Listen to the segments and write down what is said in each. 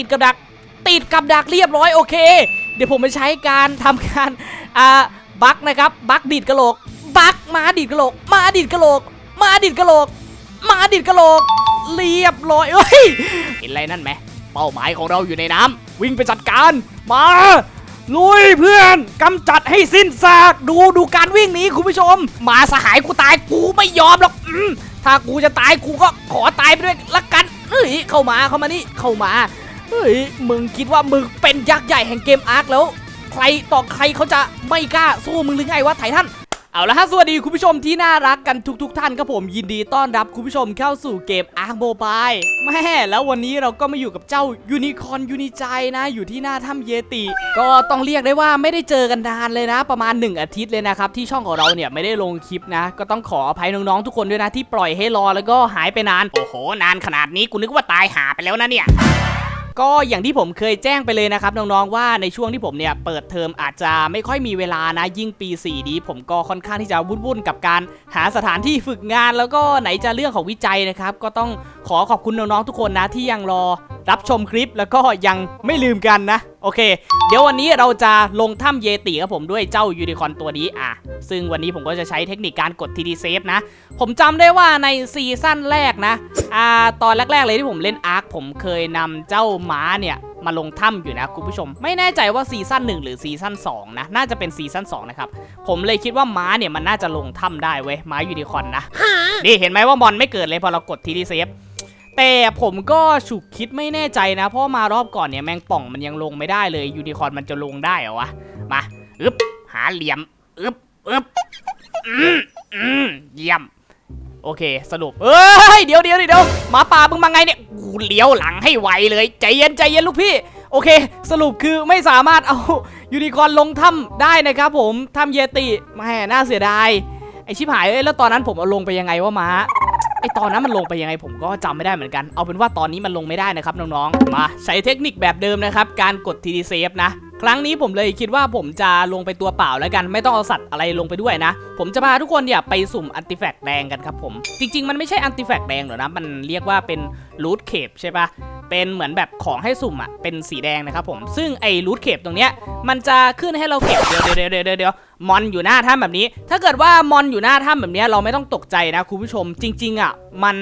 ติดกับดัก ติดกับดักเรียบร้อยโอเค เดี๋ยวผมไปใช้การทำการอ่าบักนะครับบักดีดกระโหลกบักมาดีดกระโหลกมาดีดกระโหลกมาดีดกระโหลกมาดีดกระโหลก เรียบร้อยเอ้ยเห็นอะไรนั่นไหมเป้าหมายของเราอยู่ในน้ำวิ่งไปจัดการมาลุยเพื่อนกำจัดให้สิ้นซากดูดูการวิ่งหนี้คุณผู้ชมมาสหายกูตายกูไม่ยอมหรอกอถ้ากูจะตายกูก็ขอตายไปด้วยละกันเฮ้ยเข้ามาเข้ามานี่เข้ามา เฮ้ย มึงคิดว่ามึงเป็นยักษ์ใหญ่แห่งเกมอาร์คแล้ว ใครต่อใครเขาจะไม่กล้าสู้มึงหรือไงวะไททันเอาละฮะสวัสดีคุณผู้ชมที่น่ารักกันทุกๆทท่านครับผมยินดีต้อนรับคุณผู้ชมเข้าสู่เกม Ark Mobile แม่แล้ววันนี้เราก็มาอยู่กับเจ้ายูนิคอนยูนิใจนะอยู่ที่หน้าถ้ำเยติ ก็ต้องเรียกได้ว่าไม่ได้เจอกันนานเลยนะ ประมาณ 1 อาทิตย์เลยนะครับ ที่ช่องของเราเนี่ยไม่ได้ลงคลิปนะ ก็ต้องขออภัยน้องๆทุกคนด้วยนะที่ปล่อยให้รอแล้วก็หายไปนาน โอ้โห นานขนาดนี้กูนึกว่าตายหาไปแล้วนะเนี่ย ก็อย่างที่ผมเคยแจ้งไปเลยนะครับน้องๆว่าในช่วงที่ผมเนี่ยเปิดเทอมอาจจะไม่ค่อยมีเวลานะยิ่งปี 4 นี้ ผมก็ค่อนข้างที่จะวุ่นๆกับการหาสถานที่ฝึกงาน แล้วก็ไหนจะเรื่องของวิจัยนะครับก็ต้องขอขอบคุณน้องๆทุกคนนะที่ยังรอรับชมคลิปแล้วก็ยังไม่ลืมกันนะ โอเค เดี๋ยววันนี้เราจะลงถ้ำเยติครับผมด้วยเจ้ายูนิคอนตัวนี้อะ ซึ่งวันนี้ผมก็จะใช้เทคนิคการกด TD Save นะ ผมจำได้ว่าในซีซั่นแรกนะ อ่า ตอนแรก ๆ เลยที่ผมเล่นอาร์คผมเคยนำเจ้าม้าเนี่ยมาลงถ้ำอยู่นะคุณผู้ชม ไม่แน่ใจว่าซีซั่น1หรือซีซั่น2นะ น่าจะเป็นซีซั่น2นะครับ ผมเลยคิดว่าม้าเนี่ยมันน่าจะลงถ้ำได้เว้ย ม้ายูนิคอนนะ นี่เห็นไหมว่ามอนไม่เกิดเลยพอเรากดทีดีเซฟ แต่ผมก็ฉุกคิดไม่แน่ใจนะ เพราะมารอบก่อนเนี่ยแมงป่องมันยังลงไม่ได้เลยยูนิคอร์นมันจะลงได้เหรอวะ มาอึบหาเหลี่ยมอึบอึบอืมอืมเยี่ยมโอเคสรุปเอ้ยเดี๋ยวเดี๋ยวเดี๋ยวหมาป่ามึงมาไงเนี่ยกูเลี้ยวหลังให้ไวเลยใจเย็นใจเย็นลูกพี่ โอเค สรุปคือไม่สามารถเอายูนิคอร์นลงถ้ำได้นะครับผมถ้ำเยติแหม่น่าเสียดายไอชิบหายเอ้ยแล้วตอนนั้นผมเอาลงไปยังไงวะม้า ไอตอนนั้นมันลงไปยังไงผมก็จำไม่ได้เหมือนกัน เอาเป็นว่าตอนนี้มันลงไม่ได้นะครับน้องๆ มาใช้เทคนิคแบบเดิมนะครับ การกด TD Save นะ ครั้งนี้ผมเลยคิดว่าผมจะลงไปตัวเปล่าแล้วกัน ไม่ต้องเอาสัตว์อะไรลงไปด้วยนะ ผมจะพาทุกคนเนี่ยไปสุ่มอันติแฟกแดงกันครับผม จริง ๆ มันไม่ใช่อันติแฟกแดงหรอกนะ มันเรียกว่าเป็นรูทเคปใช่ปะ เป็นเหมือนแบบของให้สุ่มอะเป็นสีแดงนะครับผมซึ่งไอ้รูทเข็บตรงเนี้ยมันจะขึ้นให้เราเก็บเดี๋ยวเดี๋ยวเดี๋ยวเดี๋ยวเดียวมอนอยู่หน้าถ้ำแบบนี้ ถ้าเกิดว่ามอนอยู่หน้าถ้ำแบบนี้เราไม่ต้องตกใจนะคุณผู้ชมจริง ๆอะมัน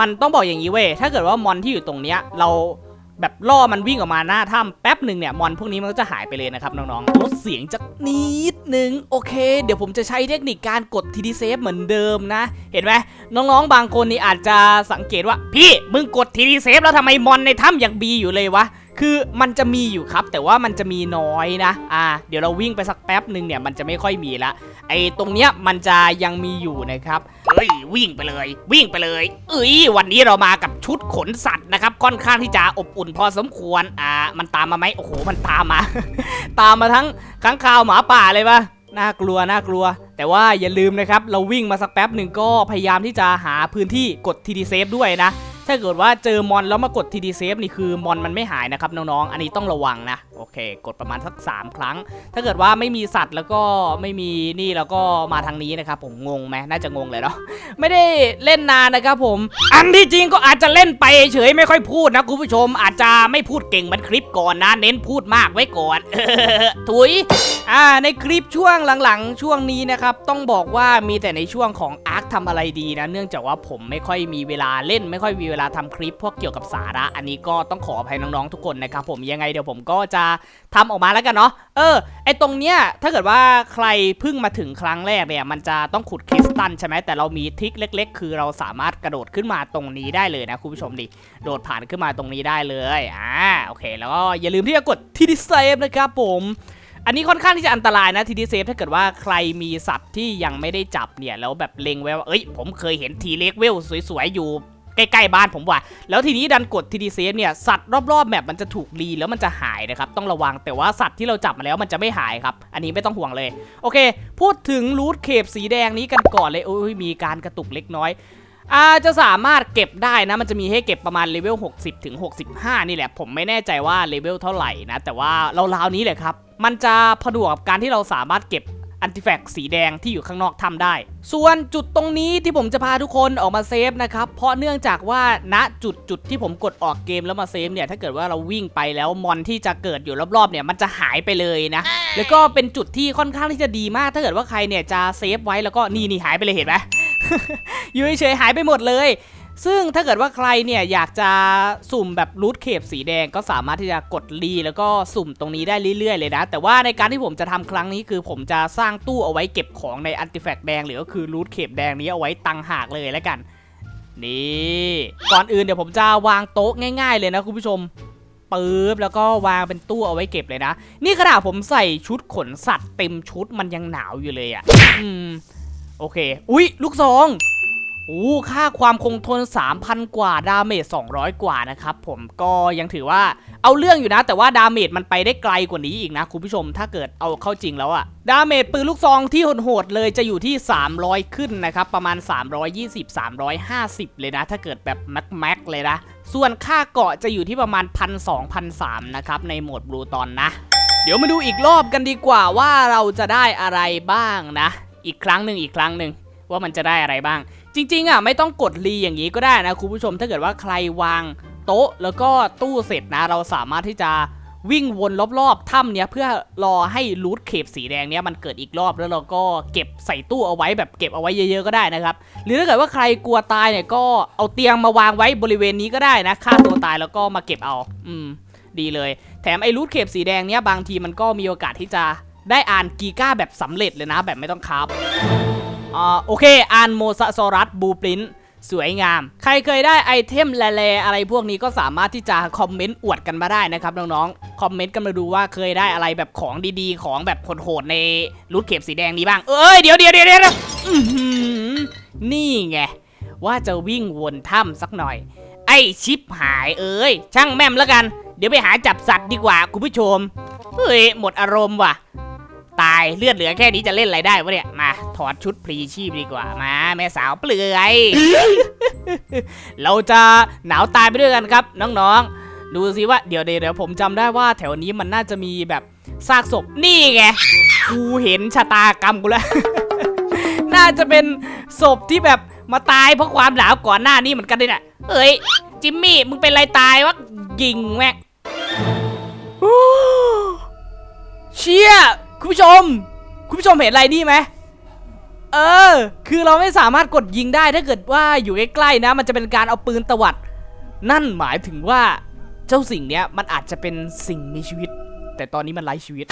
มันต้องบอกอย่างนี้เว้ยถ้าเกิดว่ามอนที่อยู่ตรงเนี้ยเรา แบบล่อมันวิ่งออกมาหน้าถ้ำแป๊บหนึ่งเนี่ยมอนพวกนี้มันก็จะหายไปเลยนะครับน้องๆลดเสียงจากนิดนึงโอเค เดี๋ยวผมจะใช้เทคนิคการกดทีดีเซฟเหมือนเดิมนะ เห็นไหมน้องๆ บางคนนี่อาจจะสังเกตว่า พี่มึงกดทีดีเซฟแล้วทำไมมอนในถ้ำยังบีอยู่เลยวะ คือมันจะมีอยู่ครับ แต่ว่ามันจะมีน้อยนะ อ่า เดี๋ยวเราวิ่งไปสักแป๊บหนึ่งเนี่ยมันจะไม่ค่อยมีละ ไอ้ตรงเนี้ยมันจะยังมีอยู่นะครับเอ้ยวิ่งไปเลย วิ่งไปเลย เอ้ยวันนี้เรามากับชุดขนสัตว์นะครับ ค่อนข้างที่จะอบอุ่นพอสมควร อ่า มันตามมาไหมโอ้โห มันตามมา ตามมาทั้งค้างคาวหมาป่าเลยปะน่ากลัวน่ากลัว แต่ว่าอย่าลืมนะครับ เราวิ่งมาสักแป๊บหนึ่งก็พยายามที่จะหาพื้นที่กด TD Save ด้วยนะ ถ้าเกิดว่าเจอมอนแล้วมากด TD Save นี่คือมอนมันไม่หายนะครับน้องๆ อันนี้ต้องระวังนะ โอเค กดประมาณสัก 3 ครั้ง ถ้าเกิดว่าไม่มีสัตว์แล้วก็ไม่มีนี่แล้วก็มาทางนี้นะครับผมงงไหมน่าจะงงเลยเนาะไม่ได้เล่นนานนะครับผม อันที่จริงก็อาจจะเล่นไปเฉยไม่ค่อยพูดนะคุณผู้ชม อาจจะไม่พูดเก่งเหมือนคลิปก่อนนะ เน้นพูดมากไว้ก่อนถุยอ่าในคลิปช่วงหลังๆ ช่วงนี้นะครับต้องบอกว่ามีแต่ในช่วงของอาร์คทำอะไรดีนะ เนื่องจากว่าผมไม่ค่อยมีเวลาเล่น ไม่ค่อยมีเวลาทำคลิปพวกเกี่ยวกับสาระ อันนี้ก็ต้องขออภัยน้องๆทุกคนนะครับผมยังไงเดี๋ยวผมก็จะทำออกมาแล้วกันเนาะ เออ ไอตรงเนี้ย ถ้าเกิดว่าใครเพิ่งมาถึงครั้งแรกเนี่ย มันจะต้องขุดคริสตัลใช่ไหม แต่เรามีทริคเล็ก ๆ คือเราสามารถกระโดดขึ้นมาตรงนี้ได้เลยนะคุณผู้ชมดิ โดดผ่านขึ้นมาตรงนี้ได้เลย อ่า โอเค แล้วก็อย่าลืมที่จะกดที่ดิเซฟนะครับผมอันนี้ค่อนข้างที่จะอันตรายนะทีดีเซฟถ้าเกิดว่าใครมีสัตว์ที่ยังไม่ได้จับเนี่ย แล้วแบบเล็งไว้ว่า เอ้ย ผมเคยเห็นทีเล็กเวลสวยๆ อยู่ ใกล้ๆบ้านผมว่ะแล้วทีนี้ดันกดทีดีเซฟเนี่ยสัตว์รอบๆแมปมันจะถูกรีแล้วมันจะหายนะครับต้องระวังแต่ว่าสัตว์ที่เราจับมาแล้วมันจะไม่หายครับ อันนี้ไม่ต้องห่วงเลย โอเค พูดถึงรูทเคปสีแดงนี้กันก่อนเลยโอ้ยมีการกระตุกเล็กน้อยอาจะสามารถเก็บได้นะ มันจะมีให้เก็บประมาณเลเวล 60 ถึง 65 นี่แหละ ผมไม่แน่ใจว่าเลเวลเท่าไหร่นะ แต่ว่าราวๆนี้แหละครับ มันจะผนวกกับการที่เราสามารถเก็บ อันติแฟกสีแดงที่อยู่ข้างนอกทำได้ ส่วนจุดตรงนี้ที่ผมจะพาทุกคนออกมาเซฟนะครับ เพราะเนื่องจากว่าณจุดจุดที่ผมกดออกเกมแล้วมาเซฟเนี่ย ถ้าเกิดว่าเราวิ่งไปแล้วมอนที่จะเกิดอยู่รอบๆเนี่ยมันจะหายไปเลยนะ แล้วก็เป็นจุดที่ค่อนข้างที่จะดีมาก ถ้าเกิดว่าใครเนี่ยจะเซฟไว้แล้วก็นี่นี่หายไปเลยเห็นไหมอยู่เฉยๆหายไปหมดเลย ซึ่งถ้าเกิดว่าใครเนี่ยอยากจะสุ่มแบบรูทเคปสีแดงก็สามารถที่จะกดรีแล้วก็สุ่มตรงนี้ได้เรื่อยๆเลยนะ แต่ว่าในการที่ผมจะทำครั้งนี้คือผมจะสร้างตู้เอาไว้เก็บของในอันติแฟกแดง หรือก็คือรูทเคปแดงนี้เอาไว้ตังหากเลยแล้วกัน นี่ ก่อนอื่นเดี๋ยวผมจะวางโต๊ะง่าย ๆ เลยนะคุณผู้ชมปึ๊บแล้วก็วางเป็นตู้เอาไว้เก็บเลยนะ นี่ขนาดผมใส่ชุดขนสัตว์เต็มชุดมันยังหนาวอยู่เลยอะ่ะ อืม โอเค อุ๊ย ลูกซอง อ้ค่าความคงทน 3,000 กว่า ดาเมจ 200 กว่านะครับผมก็ยังถือว่าเอาเรื่องอยู่นะ แต่ว่าดาเมจมันไปได้ไกลกว่านี้อีกนะ คุณผู้ชมถ้าเกิดเอาเข้าจริงแล้วอะดาเมจปืนลูกซองที่โหดๆเลยจะอยู่ที่ 300 ขึ้นนะครับ ประมาณ 320 350 เลยนะ ถ้าเกิดแบบแม็กแม็กเลยนะ ส่วนค่าเกาะจะอยู่ที่ประมาณ 1,200 1,300นะครับในโหมดบลูตอนนะ เดี๋ยวมาดูอีกรอบกันดีกว่าว่าเราจะได้อะไรบ้างนะ อีกครั้งหนึ่งอีกครั้งหนึ่งว่ามันจะได้อะไรบ้าง จริงๆอะไม่ต้องกดรีอย่างนี้ก็ได้นะคุณผู้ชมถ้าเกิดว่าใครวางโต๊ะแล้วก็ตู้เสร็จนะเราสามารถที่จะวิ่งวนรอบๆถ้ำเนี้ยเพื่อรอให้รูทเคปสีแดงเนี้ยมันเกิดอีกรอบแล้วเราก็เก็บใส่ตู้เอาไว้แบบเก็บเอาไว้เยอะๆก็ได้นะครับ หรือถ้าเกิดว่าใครกลัวตายเนี่ยก็เอาเตียงมาวางไว้บริเวณนี้ก็ได้นะฆ่าตัวตายแล้วก็มาเก็บเอา อืม ดีเลย แถมไอ้รูทเคปสีแดงเนี้ยบางทีมันก็มีโอกาสที่จะได้อ่านกีก้าแบบสำเร็จเลยนะ แบบไม่ต้องครับ อ่าโอเคอ่านโมซาซอรัสบูปรินสวยงาม ใครเคยได้ไอเทมแลๆอะไรพวกนี้ก็สามารถที่จะคอมเมนต์อวดกันมาได้นะครับน้องๆ คอมเมนต์กันมาดูว่าเคยได้อะไรแบบของดีๆ ของแบบโหดๆในรูทเข็บสีแดงนี้บ้าง เอ้ยเดี๋ยวเดี๋ยวเดี๋ยวเดี๋ยวนี่ไง ว่าจะวิ่งวนถ้ำสักหน่อย ไอชิปหายเอ้ย ช่างแม่มแล้วกัน เดี๋ยวไปหาจับสัตว์ดีกว่าคุณผู้ชม เฮ้ยหมดอารมณ์ว่ะ ตายเลือดเหลือแค่นี้จะเล่นอะไรได้วะเนี่ย มาถอดชุดพลีชีพดีกว่ามาแม่สาวเปลือย เราจะหนาวตายไปด้วยกันครับ น้องๆ ดูสิว่าเดี๋ยวเดี๋ยวผมจำได้ว่าแถวนี้มันน่าจะมีแบบซากศพนี่ไงกูเห็นชะตากรรมกูแล้ว น่าจะเป็นศพที่แบบมาตายเพราะความหนาวก่อนหน้านี้เหมือนกันเลยน่ะเอ้ยจิมมี่มึงเป็นไรตายวะยิงแม่งเชี่ย คุณผู้ชม คุณผู้ชมเห็นอะไรนี่ไหมเออ คือเราไม่สามารถกดยิงได้ถ้าเกิดว่าอยู่ใกล้ๆนะ มันจะเป็นการเอาปืนตวัด นั่นหมายถึงว่าเจ้าสิ่งเนี้ยมันอาจจะเป็นสิ่งมีชีวิต แต่ตอนนี้มันไร้ชีวิต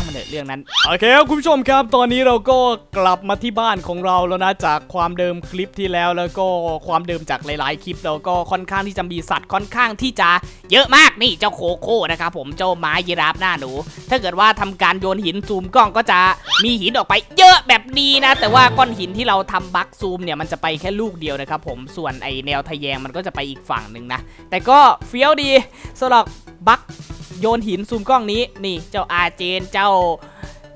างมันเถอะเรื่องนั้น โอเคครับคุณผู้ชมครับตอนนี้เราก็กลับมาที่บ้านของเราแล้วนะจากความเดิมคลิปที่แล้วแล้วก็ความเดิมจากหลาย ๆ คลิปเราก็ค่อนข้างที่จะมีสัตว์ค่อนข้างที่จะเยอะมากนี่เจ้าโคโค่นะครับผมเจ้าไม้ยีราฟหน้าหนู ถ้าเกิดว่าทำการโยนหินซูมกล้องก็จะมีหินออกไปเยอะแบบนี้นะ แต่ว่าก้อนหินที่เราทำบักซูมเนี่ยมันจะไปแค่ลูกเดียวนะครับผมส่วนไอแนวทะแยงมันก็จะไปอีกฝั่งหนึ่งนะแต่ก็เฟี้ยวดีสำหรับบัก โยนหินซูมกล้องนี้นี่เจ้าอาเจนเจ้า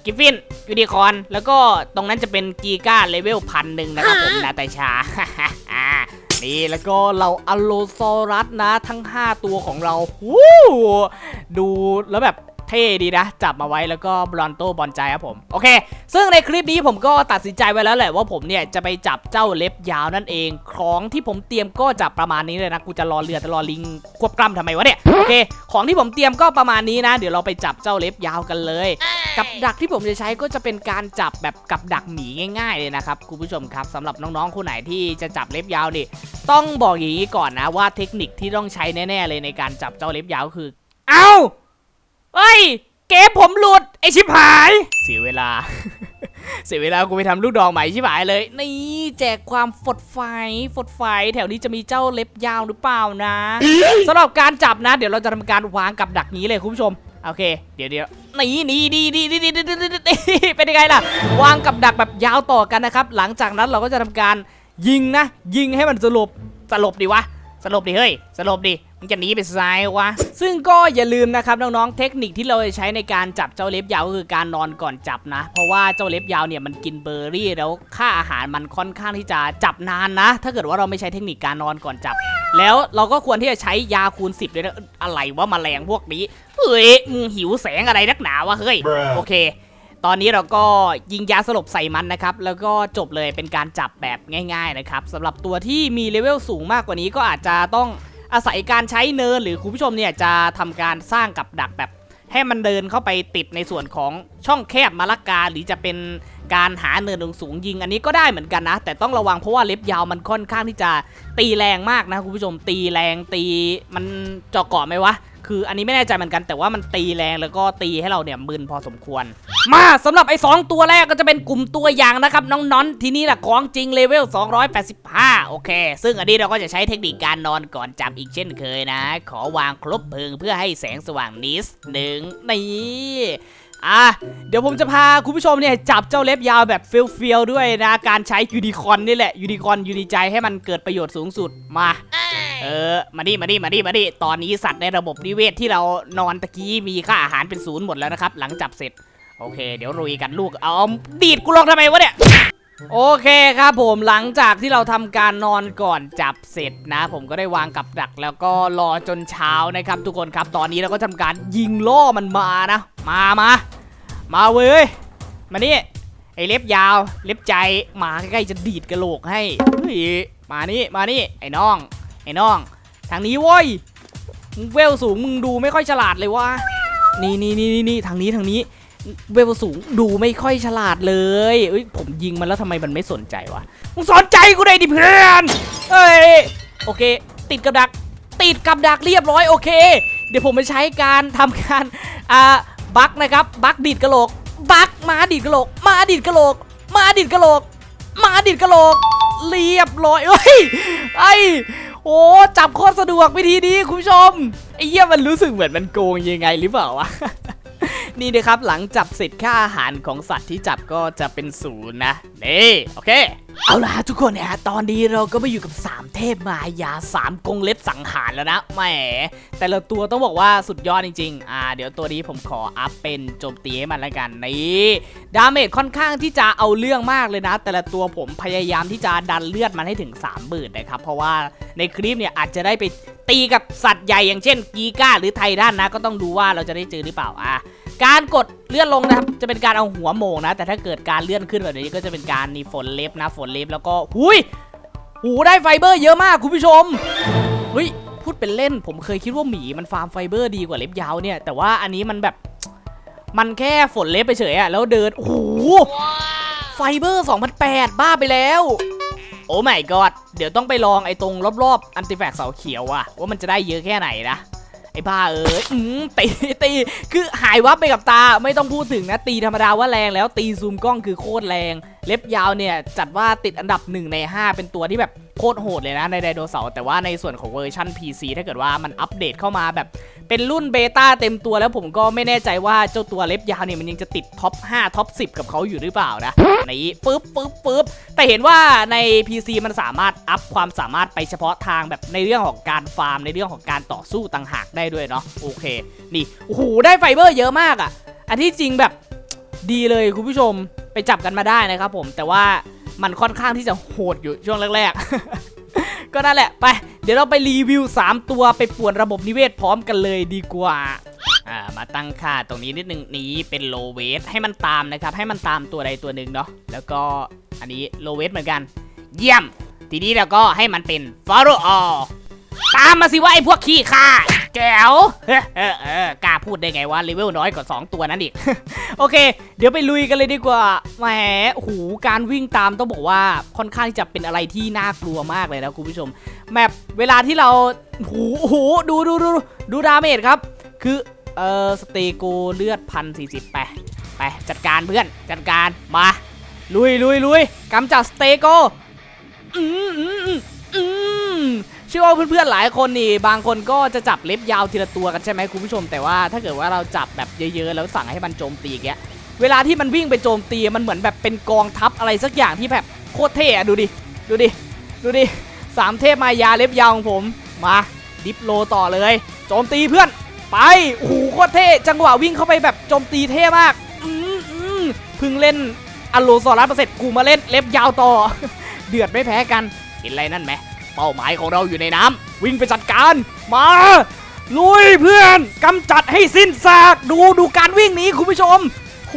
กิฟฟินยูนิคอร์นแล้วก็ตรงนั้นจะเป็นกีก้าเลเวลพันหนึ่งนะครับผมนาตาชานี่แล้วก็เราอโลซอรัสนะทั้ง 5 ตัวของเราวู้ดูแล้วแบบ เท่ดีนะ จับมาไว้แล้วก็บรอนโตบอลใจครับผม โอเค ซึ่งในคลิปนี้ผมก็ตัดสินใจไว้แล้วแหละว่าผมเนี่ยจะไปจับเจ้าเล็บยาวนั่นเอง ของที่ผมเตรียมก็จะประมาณนี้เลยนะ กูจะรอเรือจะรอลิงควบกล้ำทำไมวะเนี่ย โอเค ของที่ผมเตรียมก็ประมาณนี้นะ เดี๋ยวเราไปจับเจ้าเล็บยาวกันเลยกับดักที่ผมจะใช้ก็จะเป็นการจับแบบกับดักหมีง่าย ๆ เลยนะครับคุณผู้ชมครับสำหรับน้องๆคนไหนที่จะจับเล็บยาวนี่ต้องบอกอย่างนี้ก่อนนะว่าเทคนิคที่ต้องใช้แน่ๆเลยในการจับเจ้าเล็บยาวคือ เอ้า เอ้ย เกมผมหลุด ไอชิบหาย เสียเวลา เสียเวลากูไปทำลูกดอกใหม่ชิบหายเลย นี่แจกความฟดไฟฟดไฟ แถวนี้จะมีเจ้าเล็บยาวหรือเปล่านะสำหรับการจับนะ เดี๋ยวเราจะทำการวางกับดักนี้เลยคุณผู้ชมโอเค เดี๋ยวเดี๋ยวนี่นี่นี่นี่นี่นี่นี่เป็นยังไงล่ะ วางกับดักแบบยาวต่อกันนะครับ หลังจากนั้นเราก็จะทำการยิงนะ ยิงให้มันสลบสลบดีวะสลบดีเฮ้ยสลบดี จะหนีไปซ้ายวะ ซึ่งก็อย่าลืมนะครับน้องๆ เทคนิคที่เราจะใช้ในการจับเจ้าเล็บยาวก็คือการนอนก่อนจับนะ เพราะว่าเจ้าเล็บยาวเนี่ยมันกินเบอร์รี่แล้วค่าอาหารมันค่อนข้างที่จะจับนานนะ ถ้าเกิดว่าเราไม่ใช้เทคนิคการนอนก่อนจับ แล้วเราก็ควรที่จะใช้ยาคูณ 10ด้วยนะอะไรว่าแมลงพวกนี้เฮ้ยมึงหิวแสงอะไรนักหนาวะเฮ้ยโอเคตอนนี้เราก็ยิงยาสลบใส่มันนะครับ แล้วก็จบเลยเป็นการจับแบบง่าย ๆนะครับสำหรับตัวที่มีเลเวลสูงมากกว่านี้ก็อาจจะต้อง อาศัยการใช้เนินหรือคุณผู้ชมเนี่ยจะทำการสร้างกับดักแบบให้มันเดินเข้าไปติดในส่วนของช่องแคบมะละกาหรือจะเป็นการหาเนินสูงยิงอันนี้ก็ได้เหมือนกันนะ แต่ต้องระวังเพราะว่าเล็บยาวมันค่อนข้างที่จะตีแรงมากนะคุณผู้ชมตีแรงตีมันเจาะเกาะไหมวะ คืออันนี้ไม่แน่ใจเหมือนกันแต่ว่ามันตีแรงแล้วก็ตีให้เราเนี่ยมึนพอสมควร มาสำหรับไอ้สองตัวแรกก็จะเป็นกลุ่มตัวอย่างนะครับน้องนอนทีนี้แหละของจริงเลเวล 285 โอเค ซึ่งอันนี้เราก็จะใช้เทคนิคการนอนก่อนจับอีกเช่นเคยนะ ขอวางครบเพลิงเพื่อให้แสงสว่างนิดหนึ่งนี่ อะเดี๋ยวผมจะพาคุณผู้ชมเนี่ยจับเจ้าเล็บยาวแบบเฟียวๆด้วยนะ การใช้ยูนิคอร์นนี่แหละยูนิคอร์นยูนิใจให้มันเกิดประโยชน์สูงสุดมาเออมาดิมาดิมาดิมาดิตอนนี้สัตว์ในระบบนิเวศที่เรานอนตะกี้มีค่าอาหารเป็นศูนย์หมดแล้วนะครับ หลังจับเสร็จ โอเค เดี๋ยวรุยกันลูกเอาดีดกูลงทำไมวะเนี่ย โอเคครับผมหลังจากที่เราทำการนอนก่อนจับเสร็จนะ ผมก็ได้วางกับดักแล้วก็รอจนเช้านะครับ ทุกคนครับตอนนี้เราก็ทำการยิงล่อมันมานะ มามามาเว้ยมานี่ไอเล็บยาว เล็บใจหมาใกล้ๆจะดีดกระโหลกให้เฮ้ยมานี่มานี่ไอ้น้อง ไอ้น้อง ทางนี้เว้ยมึงเวลสูงมึงดูไม่ค่อยฉลาดเลยวะนี่นี่นี่นี่ทางนี้ทางนี้ เวลสูงดูไม่ค่อยฉลาดเลยเอ้ยผมยิงมันแล้วทำไมมันไม่สนใจวะมึงสนใจกูได้ดิเพื่อนเอ้ยโอเค ติดกับดัก ติดกับดักเรียบร้อยโอเค เดี๋ยวผมไปใช้การทำการอ่าบักนะครับบักดีดกระโหลกบักมาดีดกระโหลกมาดีดกระโหลกมาดีดกระโหลกมาดิดกระโหลกเรียบร้อยเอ้ยไอโอ้จับโคตรสะดวกวิธีนี้คุณผู้ชมไอ้เหี้ยมันรู้สึกเหมือนมันโกงยังไงหรือเปล่าวะ นี่นะครับหลังจับเสร็จค่าอาหารของสัตว์ที่จับก็จะเป็นศูนย์นะนี่โอเค เอาล่ะทุกคนเนี่ยตอนนี้เราก็มาอยู่กับ 3 เทพมายา 3 กงเล็บสังหารแล้วนะแหมแต่ละตัวต้องบอกว่าสุดยอดจริงๆอ่าเดี๋ยวตัวนี้ผมขออัพเป็นโจมตีให้มันแล้วกันนี่ดาเมจค่อนข้างที่จะเอาเรื่องมากเลยนะ แต่ละตัวผมพยายามที่จะดันเลือดมันให้ถึง 3 0,000นะครับเพราะว่าในคลิปเนี่ยอาจจะได้ไปตีกับสัตว์ใหญ่อย่างเช่นกีก้าหรือไททันนะ ก็ต้องดูว่าเราจะได้เจอหรือเปล่าอะ การกดเลื่อนลงนะครับจะเป็นการเอาหัวโหมงนะ แต่ถ้าเกิดการเลื่อนขึ้นแบบนี้ก็จะเป็นการนี่ฝนเล็บนะ ฝนเล็บแล้วก็หุยหูได้ไฟเบอร์เยอะมากคุณผู้ชมเฮ้ยพูดเป็นเล่น ผมเคยคิดว่าหมีมันฟาร์มไฟเบอร์ดีกว่าเล็บยาวเนี่ย แต่ว่าอันนี้มันแบบมันแค่ฝนเล็บไปเฉยอะแล้วเดินโอ้โหไฟเบอร์2008 บ้าไปแล้ว โอ้ไม่กอดเดี๋ยวต้องไปลองไอ้ตรงรอบๆอันติแฟกเสาเขียวอะว่ามันจะได้เยอะแค่ไหนนะ ไอ้บ้าเอ้ยอืมตีตีคือหายวับไปกับตาไม่ต้องพูดถึงนะตีธรรมดาว่าแรงแล้วตีซูมกล้องคือโคตรแรง เล็บยาวเนี่ยจัดว่าติดอันดับ 1 ใน 5 เป็นตัวที่แบบโคตรโหดเลยนะในไดโนเสาร์แต่ว่าในส่วนของเวอร์ชัน PC ถ้าเกิดว่ามันอัปเดตเข้ามาแบบเป็นรุ่นเบต้าเต็มตัวแล้วผมก็ไม่แน่ใจว่าเจ้าตัวเล็บยาวเนี่ยมันยังจะติดท็อป 5 ท็อป 10 กับเขาอยู่หรือเปล่านะนี่ปึ๊บปึ๊บปึ๊บแต่เห็นว่าใน PC มันสามารถอัพความสามารถไปเฉพาะทางแบบในเรื่องของการฟาร์มในเรื่องของการต่อสู้ต่างหากได้ด้วยเนาะโอเค นี่โอ้โหได้ไฟเบอร์เยอะมากอะ่ะอันที่จริงแบบ ดีเลยคุณผู้ชมไปจับกันมาได้นะครับผมแต่ว่ามันค่อนข้างที่จะโหดอยู่ช่วงแรกๆ ก็นั่นแหละไป เดี๋ยวเราไปรีวิว 3 ตัวไปป่วนระบบนิเวศพร้อมกันเลยดีกว่าอ่ามาตั้งค่าตรงนี้นิดนึงนี้เป็นโลเวสให้มันตามนะครับ ให้มันตามตัวใดตัวหนึ่งเนาะแล้วก็อันนี้โลเวสเหมือนกัน เยี่ยม ทีนี้เราก็ให้มันเป็นฟาโรออ ตามมาสิว่าไอ้พวกขี้ข้าแจ๋วเออเออเออกล้าพูดได้ไงว่าเลเวลน้อยกว่า2ตัวนั้นอีก โอเค เดี๋ยวไปลุยกันเลยดีกว่าแหมโอ้โหการวิ่งตามต้องบอกว่าค่อนข้างจะเป็นอะไรที่น่ากลัวมากเลยนะคุณผู้ชมแมปเวลาที่เราโหโหดูดูดูดูดูดาเมจครับ คือเออสเตโกเลือดพันสี่สิบไปไปจัดการเพื่อนจัดการมาลุยลุยลุยกำจัดสเตโกอืมอืมอืมอืม ชื่อว่าเพื่อนๆหลายคนนี่ บางคนก็จะจับเล็บยาวทีละตัวกันใช่ไหมคุณผู้ชม แต่ว่าถ้าเกิดว่าเราจับแบบเยอะๆ แล้วสั่งให้มันโจมตีแกเวลาที่มันวิ่งไปโจมตีมันเหมือนแบบเป็นกองทัพอะไรสักอย่างที่แบบโคตรเท่อะดูดิดูดิดูดิสามเทพมายาเล็บยาวของผมมาดิฟโลต่อเลย โจมตีเพื่อนไปโอ้โหโคตรเท่จังหวะวิ่งเข้าไปแบบโจมตีเท่มากอืมอืมพึ่งเล่นอโลซอรัสเสร็จกูมาเล่นเล็บยาวต่อ เดือดไม่แพ้กันเห็นอะไรนั่นไหม เป้าหมายของเราอยู่ในน้ำวิ่งไปจัดการ มา ลุยเพื่อนกำจัดให้สิ้นซากดูดูการวิ่งหนี้คุณผู้ชมโห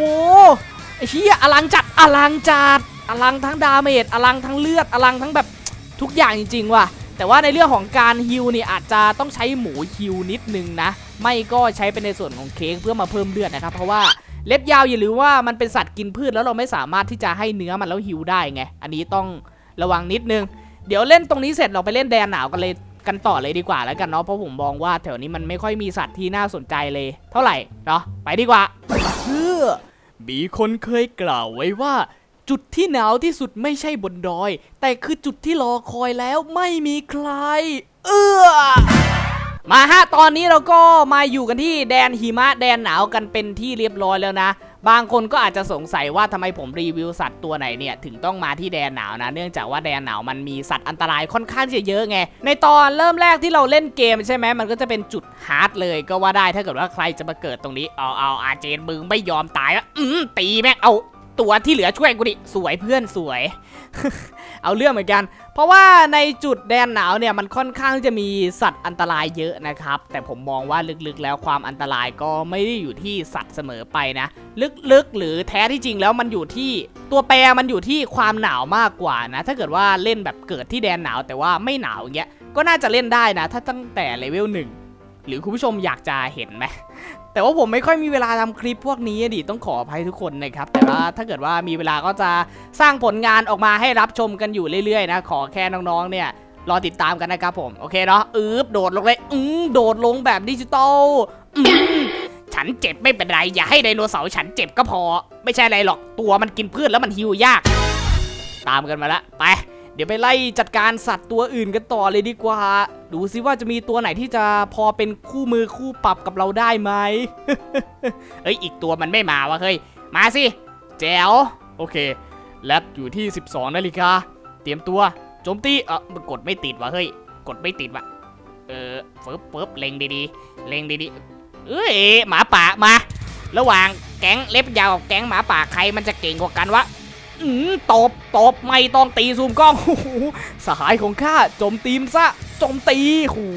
ไอ้เหี้ยอลังจัดอลังจัดอลังทั้งดาเมจอลังทั้งเลือดอลังทั้งแบบทุกอย่างจริงๆว่ะแต่ว่าในเรื่องของการฮิวนี่อาจจะต้องใช้หมูฮิวนิดนึงนะ ไม่ก็ใช้เป็นในส่วนของเค้กเพื่อมาเพิ่มเลือดนะครับ เพราะว่าเล็บยาวอย่าลืมว่ามันเป็นสัตว์กินพืชแล้วเราไม่สามารถที่จะให้เนื้อมันแล้วฮิวได้ไง อันนี้ต้องระวังนิดนึง เดี๋ยวเล่นตรงนี้เสร็จเราไปเล่นแดนหนาวกันเลยกันต่อเลยดีกว่าแล้วกันเนาะเพราะผมมองว่าแถวนี้มันไม่ค่อยมีสัตว์ที่น่าสนใจเลย เท่าไหร่เนาะไปดีกว่าเพื่อมีคนเคยกล่าวไว้ว่า จุดที่หนาวที่สุดไม่ใช่บนดอย แต่คือจุดที่รอคอยแล้วไม่มีใคร เออมาฮะ ตอนนี้เราก็มาอยู่กันที่แดนหิมะแดนหนาวกันเป็นที่เรียบร้อยแล้วนะ บางคนก็อาจจะสงสัยว่าทำไมผมรีวิวสัตว์ตัวไหนเนี่ยถึงต้องมาที่แดนหนาวนะ เนื่องจากว่าแดนหนาวมันมีสัตว์อันตรายค่อนข้างจะเยอะไง ในตอนเริ่มแรกที่เราเล่นเกมใช่ไหมมันก็จะเป็นจุดฮาร์ดเลยก็ว่าได้ถ้าเกิดว่าใครจะมาเกิดตรงนี้เอาเอาอาเจนมึงไม่ยอมตายวะอืมตีแม่งเอาตัวที่เหลือช่วยกูดิสวยเพื่อนสวย เอาเรื่องเหมือนกัน เพราะว่าในจุดแดนหนาวเนี่ยมันค่อนข้างจะมีสัตว์อันตรายเยอะนะครับ แต่ผมมองว่าลึกๆแล้วความอันตรายก็ไม่ได้อยู่ที่สัตว์เสมอไปนะ ลึกๆหรือแท้ที่จริงแล้วมันอยู่ที่ตัวแปรมันอยู่ที่ความหนาวมากกว่านะ ถ้าเกิดว่าเล่นแบบเกิดที่แดนหนาวแต่ว่าไม่หนาวอย่างเงี้ยก็น่าจะเล่นได้นะ ถ้าตั้งแต่เลเวลหนึ่งหรือคุณผู้ชมอยากจะเห็นไหม แต่ว่าผมไม่ค่อยมีเวลาทำคลิปพวกนี้อดิต้องขออภัยทุกคนนะครับ แต่ว่าถ้าเกิดว่ามีเวลาก็จะสร้างผลงานออกมาให้รับชมกันอยู่เรื่อยๆนะ ขอแค่น้องๆเนี่ยรอติดตามกันนะครับผม โอเคเนาะอืบโดดลงเลยอืมโดดลงแบบดิจิตอลฉันเจ็บไม่เป็นไร อย่าให้ไดโนเสาร์ฉันเจ็บก็พอ ไม่ใช่อะไรหรอกตัวมันกินพืชแล้วมันหิวยาก ตามกันมาละไป เดี๋ยวไปไล่จัดการสัตว์ตัวอื่นกันต่อเลยดีกว่า ดูซิว่าจะมีตัวไหนที่จะพอเป็นคู่มือคู่ปรับกับเราได้ไหม เอ้ยอีกตัวมันไม่มาวะเฮ้ย มาสิ แจ๋ว โอเค แลบอยู่ที่ 12นาฬิกา เตรียมตัว โจมตี เออมันกดไม่ติดวะเฮ้ย กดไม่ติดวะเออเฟึบฟึบเล็งดีๆ เล็งดีๆ เอ้ยหมาป่ามา ระหว่างแก๊งเล็บยาวกับแก๊งหมาป่าใครมันจะเก่งกว่ากันวะ อืมตบตบไม่ต้องตีซูมกล้องโอ้โหสหายของข้าจมตีมซะจมตีหู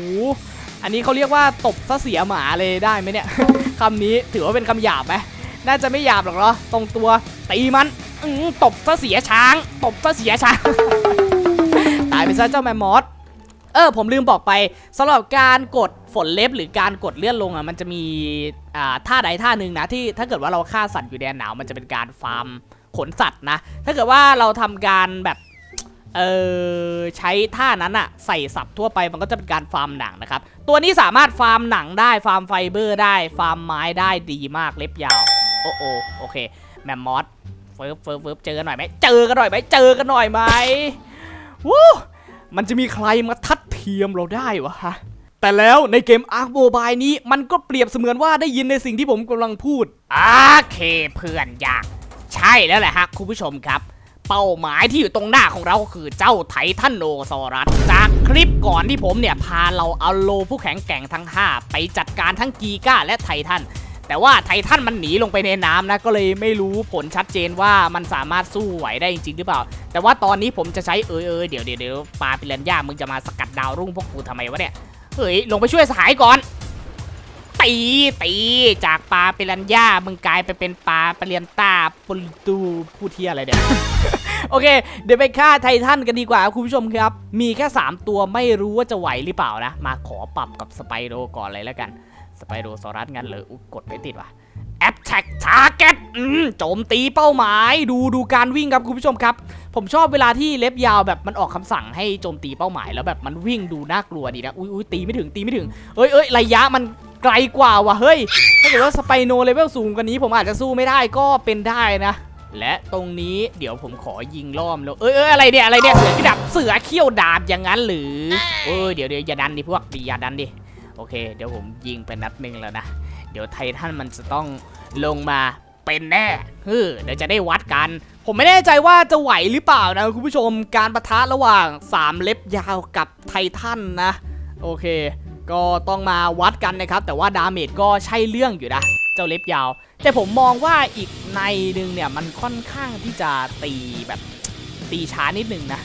อันนี้เขาเรียกว่าตบซะเสียหมาเลยได้ไหมเนี่ยคำนี้ถือว่าเป็นคำหยาบไหมน่าจะไม่หยาบหรอกเนาะตรงตัวตีมันอืมตบซะเสียช้าง ตบซะเสียช้าง ตายไปซะเจ้าแมมมอสเออผมลืมบอกไปสำหรับการกดฝนเล็บหรือการกดเลื่อนลงอะมันจะมีอ่าท่าใดท่าหนึ่งนะที่ถ้าเกิดว่าเราฆ่าสัตว์อยู่แดนหนาวมันจะเป็นการฟาร์ม ขนสัตว์นะ ถ้าเกิดว่าเราทำการแบบเออใช้ท่านั้นอะใส่สับทั่วไปมันก็จะเป็นการฟาร์มหนังนะครับ ตัวนี้สามารถฟาร์มหนังได้ฟาร์มไฟเบอร์ได้ฟาร์มไม้ได้ดีมากเล็บยาว โอ้โอโอเค แมมมอสเฟิร์ฟเฟิร์ฟเฟิร์ฟเจอกันหน่อยไหมเจอกันหน่อยไหมเจอกันหน่อยไหมวู้มันจะมีใครมาทัดเทียมเราได้วะฮะแต่แล้วในเกม Ark Mobile นี้มันก็เปรียบเสมือนว่าได้ยินในสิ่งที่ผมกำลังพูดโอเคเพื่อนอยาก ใช่แล้วแหละฮะคุณผู้ชมครับ เป้าหมายที่อยู่ตรงหน้าของเราก็คือเจ้าไททันโนซอรัส จากคลิปก่อนที่ผมเนี่ย พาเราเอาโลผู้แข็งแกร่งทั้ง 5 ไปจัดการทั้งกีก้าและไททัน แต่ว่าไททันมันหนีลงไปในน้ำนะ ก็เลยไม่รู้ผลชัดเจนว่ามันสามารถสู้ไหวได้จริง ๆ หรือเปล่า แต่ว่าตอนนี้ผมจะใช้เออเออเดี๋ยวเดี๋ยวเดี๋ยวปลาปิรันย่ามึงจะมาสกัดดาวรุ่งพวกกูทำไมวะเนี่ยเฮ้ยลงไปช่วยสหายก่อน ตีตีจากปลาเปรันย่ามึงกลายไปเป็นปลาปเรียนตาปลตูผู้เทียอะไรเนี่ยโอเค เดี๋ยวไปฆ่าไททันกันดีกว่าคุณผู้ชมครับ มีแค่ 3 ตัวไม่รู้ว่าจะไหวหรือเปล่านะ มาขอปรับกับสไปโดก่อนเลยแล้วกัน สไปโดซอรัสงั้นเลยอุ๊ยกดไม่ติดว่ะ แอปแท็กทาร์เก็ตโจมตีเป้าหมาย ดูดูการวิ่งครับคุณผู้ชมครับ ผมชอบเวลาที่เล็บยาวแบบมันออกคำสั่งให้โจมตีเป้าหมายแล้วแบบมันวิ่งดูน่ากลัวดีนะอุ้ยอุ้ยตีไม่ถึงตีไม่ถึงเอ้ยเอ้ยระยะมันไกลกว่าว่ะเฮ้ยถ้าเกิดว่าสไปโนเลเวลสูงกว่านี้ ผมอาจจะสู้ไม่ได้ก็เป็นได้นะ และตรงนี้เดี๋ยวผมขอยิงล้อมแล้วเอ้ยเอ้ยอะไรเนี่ยอะไรเนี่ยเสือขี้ดับเสือเขี้ยวดาบอย่างนั้นหรือเอ้ยเดี๋ยวเดี๋ยวอย่าดันดิพวกดิอย่าดันดิโอเค เดี๋ยวผมยิงไปนัดหนึ่งแล้วนะ เดี๋ยวไททันมันจะต้องลงมาเป็นแน่เออเดี๋ยวจะได้วัดกัน ผมไม่แน่ใจว่าจะไหวหรือเปล่านะคุณผู้ชมการประทะระหว่าง 3 เล็บยาวกับไททันนะ โอเค ก็ต้องมาวัดกันนะครับ แต่ว่าดาเมจก็ใช่เรื่องอยู่นะ เจ้าเล็บยาว แต่ผมมองว่าอีกในหนึ่งเนี่ยมันค่อนข้างที่จะตีแบบตีช้านิดนึงนะ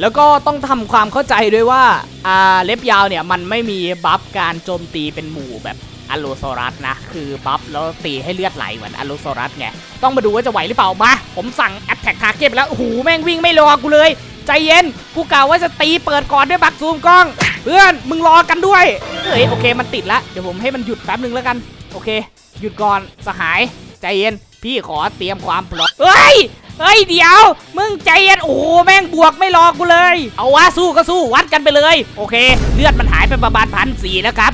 แล้วก็ต้องทำความเข้าใจด้วยว่าอ่าเล็บยาวเนี่ยมันไม่มีบัฟการโจมตีเป็นหมู่แบบ อโลโซรัสนะ คือบัฟแล้วตีให้เลือดไหลเหมือนอโลโซรัสไง ต้องมาดูว่าจะไหวหรือเปล่ามา ผมสั่งแอตแทกทาเก็ตไปแล้วโอ้โหแม่งวิ่งไม่รอกูเลย ใจเย็น กูกล่าวว่าจะตีเปิดก่อนด้วยบักซูมกล้อง เพื่อนมึงรอกันด้วย เฮ้ยโอเคมันติดละเดี๋ยวผมให้มันหยุดแป๊บนึงแล้วกัน โอเค หยุดก่อนสหาย ใจเย็น พี่ขอเตรียมความพร้อมเฮ้ยเฮ้ยเดี๋ยว มึงใจเย็นโอ้แม่งบวกไม่รอกูเลย เอาวะสู้ก็สู้วัดกันไปเลย โอเค เลือดมันหายไปประมาณพันสี่แล้วครับ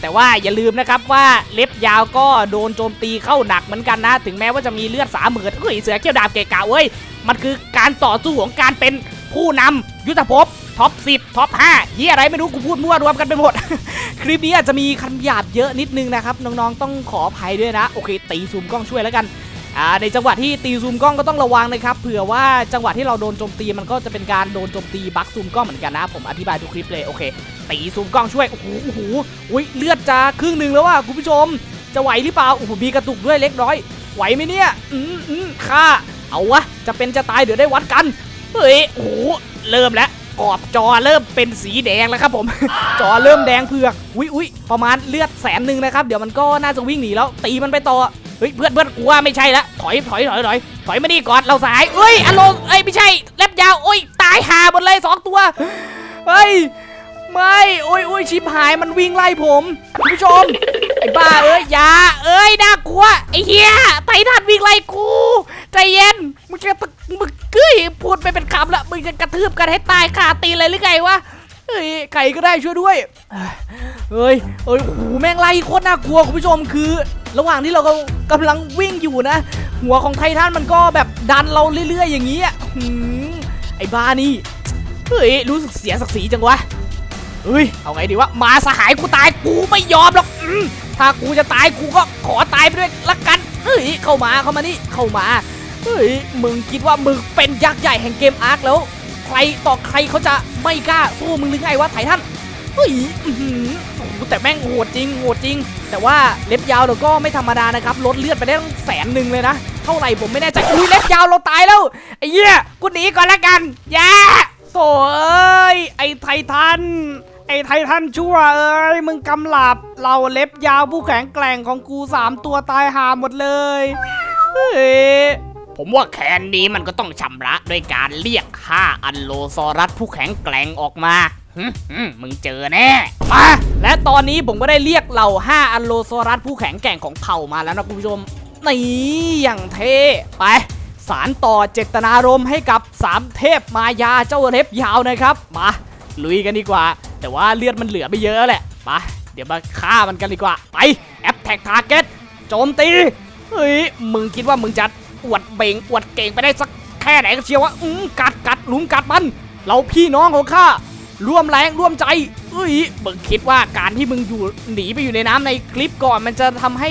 แต่ว่าอย่าลืมนะครับว่าเล็บยาวก็โดนโจมตีเข้าหนักเหมือนกันนะ ถึงแม้ว่าจะมีเลือดสามหมื่นเฮ้ยเสือเขี้ยวดาบเกะกะเว้ย มันคือการต่อสู้ของการเป็นผู้นำยุทธภพท็อป 10 ท็อป 5เฮียอะไรไม่รู้กูพูดมั่วรวมกันไปหมด คลิปนี้อาจจะมีคำหยาบเยอะนิดนึงนะครับ น้องๆ ต้องขออภัยด้วยนะ โอเค ตีซูมกล้องช่วยแล้วกัน อ่าในจังหวะที่ตีซูมกล้องก็ต้องระวังนะครับเผื่อว่าจังหวะที่เราโดนโจมตีมันก็จะเป็นการโดนโจมตีบั๊กซูมกล้องเหมือนกันนะผมอธิบายทุกคลิปเลยโอเคตีซูมกล้องช่วยโอ้โหโอ้โหอุ้ยเลือดจะครึ่งหนึ่งแล้วว่ะคุณผู้ชม จะไหวหรือเปล่าโอ้โหมีกระตุกด้วยเล็กน้อย ไหวไหมเนี่ยอืมอืมค่าเอาวะจะเป็นจะตายเดี๋ยวได้วัดกันเฮ้ยโอ้โหเริ่มแล้วกรอบจอเริ่มเป็นสีแดงแล้วครับผม จอเริ่มแดงเผือกอุ้ยอุ้ยประมาณเลือดแสนหนึ่งนะครับเดี๋ยวมันก็น่าจะวิ่งหนีแล้วตีมันไปต่อ ฮ้ยเพื่อนเพื่อนกูว่าไม่ใช่ละถอยถอยถอยถอยถอยมานี่ก่อนเราสายเอ้ยอารมณ์เอ้ยไม่ใช่เล็บยาวโอ้ยตายหาหมดเลยสองตัวเฮ้ยไม่โอ้ยโอ้ยชิบหายมันวิ่งไล่ผมคุณผู้ชมไอ้บ้าเอ้ยยาเอ้ยน่ากลัวไอ้เหี้ยไททันวิ่งไล่กูใจเย็นมึงจะตะมึงเก้ยพูดไปเป็นคำละมึงจะกระทืบกันให้ตายคาตีเลยหรือไงวะเฮ้ยใครก็ได้ช่วยด้วยเฮ้ยเอ้ยโอ้โหแม่งไล่โคตรน่ากลัวคุณผู้ชมคือ ระหว่างที่เรากำลังวิ่งอยู่นะ หัวของไททันมันก็แบบดันเราเรื่อยๆ อย่างนี้อะไอ้บ้านี่ เฮ้ย รู้สึกเสียศักดิ์ศรีจังวะ เฮ้ย เอาไงดีวะ มาสหายกูตายกูไม่ยอมหรอกอืมถ้ากูจะตายกูก็ขอตายไปด้วยละกัน เฮ้ย เข้ามาเข้ามานี่ เข้ามา เฮ้ย มึงคิดว่ามึงเป็นยักษ์ใหญ่แห่งเกมอาร์คแล้ว ใครต่อใครเขาจะไม่กล้าสู้มึงหรือไงวะไททัน เฮ้ย แต่แม่งโหดจริงโหดจริง แต่ว่าเล็บยาวเราก็ไม่ธรรมดานะครับลดเลือดไปได้ตั้งแสนหนึ่งเลยนะ เท่าไหร่ผมไม่แน่ใจอุ้ยเล็บยาวเราตายแล้วไอ้เหี้ยกูหนีก่อนละกันอย่โถ่เอ้ยไอ้ไททันไอ้ไททันชั่วเอ้ยมึงกำหลับเราเล็บยาวผู้แข็งแกร่งของกูสามตัวตายหาหมดเลยเฮ้ยผมว่าแคนนี้มันก็ต้องชำระด้วยการเรียกค่าอันโลซอรัสผู้แข็งแกร่งออกมา มึงเจอแน่ มา และตอนนี้ผมก็ได้เรียกเหล่า 5 อันโลซอรัสผู้แข็งแกร่งของเผ่ามาแล้วนะคุณผู้ชม นี่อย่างเท่ ไป สารต่อเจตนารมณ์ให้กับ 3 เทพมายาเจ้าเล็บยาวนะครับ มา ลุยกันดีกว่า แต่ว่าเลือดมันเหลือไม่เยอะแหละไปเดี๋ยวมาฆ่ามันกันดีกว่า ไป แอปแท็กทาร์เก็ตโจมตี เฮ้ย มึงคิดว่ามึงจะอวดเบ่งอวดเก่งไปได้สักแค่ไหนก็เชียววะอืมกัดกัดลุมกัดมัน เราพี่น้องของข้า ร่วมแรงร่วมใจเอ้ยมึงคิดว่าการที่มึงอยู่หนีไปอยู่ในน้ำในคลิปก่อนมันจะทำให้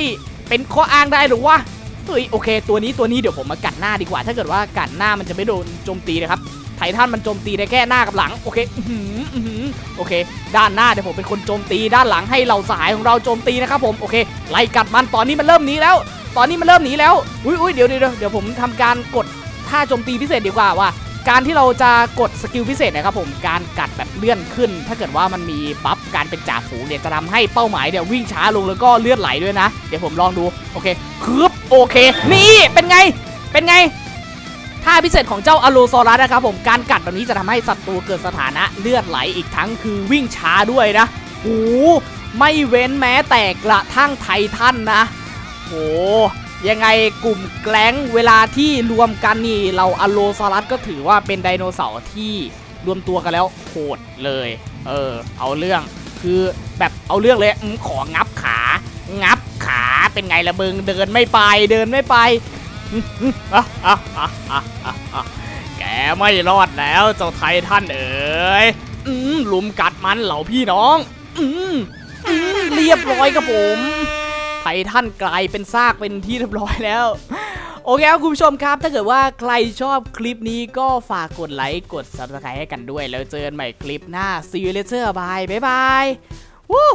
เป็นข้ออ้างได้หรือวะเฮ้ยโอเค ตัวนี้ตัวนี้เดี๋ยวผมมากัดหน้าดีกว่า ถ้าเกิดว่ากัดหน้ามันจะไม่โดนโจมตีนะครับไททันมันโจมตีได้แค่หน้ากับหลังโอเคอื้อหืออื้อหือโอเค ด้านหน้าเดี๋ยวผมเป็นคนโจมตีด้านหลังให้เราสายของเราโจมตีนะครับผมโอเคไล่กัดมันตอนนี้มันเริ่มหนีแล้ว ตอนนี้มันเริ่มหนีแล้วอุ้ยอุ้ยเดี๋ยวเดี๋ยวเดี๋ยวผมทำการกดท่าโจมตีพิเศษดีกว่าว่า การที่เราจะกดสกิลพิเศษนะครับผมการกัดแบบเลื่อนขึ้น ถ้าเกิดว่ามันมีบัฟการเป็นจ่าฝูงเนี่ยจะทำให้เป้าหมายเนี่ยวิ่งช้าลงแล้วก็เลือดไหลด้วยนะ เดี๋ยวผมลองดูโอเคคืบโอเค นี่เป็นไงเป็นไงท่าพิเศษของเจ้าอโลซอรัสนะครับผมการกัดแบบนี้จะทำให้ศัตรูเกิดสถานะเลือดไหลอีกทั้งคือวิ่งช้าด้วยนะโอ้ไม่เว้นแม้แต่กระทั่งไททันนะโอ้ ยังไงกลุ่มแกล้งเวลาที่รวมกันนี่เราอโลซอรัสก็ถือว่าเป็นไดโนเสาร์ที่รวมตัวกันแล้วโหดเลย เออ เอาเรื่องคือแบบเอาเรื่องเลยอของับขา งับขาเป็นไงละมึงเดินไม่ไปเดินไม่ไปอะอะอะอะแกไม่รอดแล้วเจ้าไททันเอ๋ยอืมลุมกัดมันเหล่าพี่น้องอืมอืมเรียบร้อยครับผม ไททันกลายเป็นซากเป็นที่เรียบร้อยแล้วโอเคครับคุณผู้ชมครับ ถ้าเกิดว่าใครชอบคลิปนี้ก็ฝากกดไลค์กด subscribe ให้กันด้วย แล้วเจอกันใหม่คลิปหน้า see you later bye บ๊ายบายวู้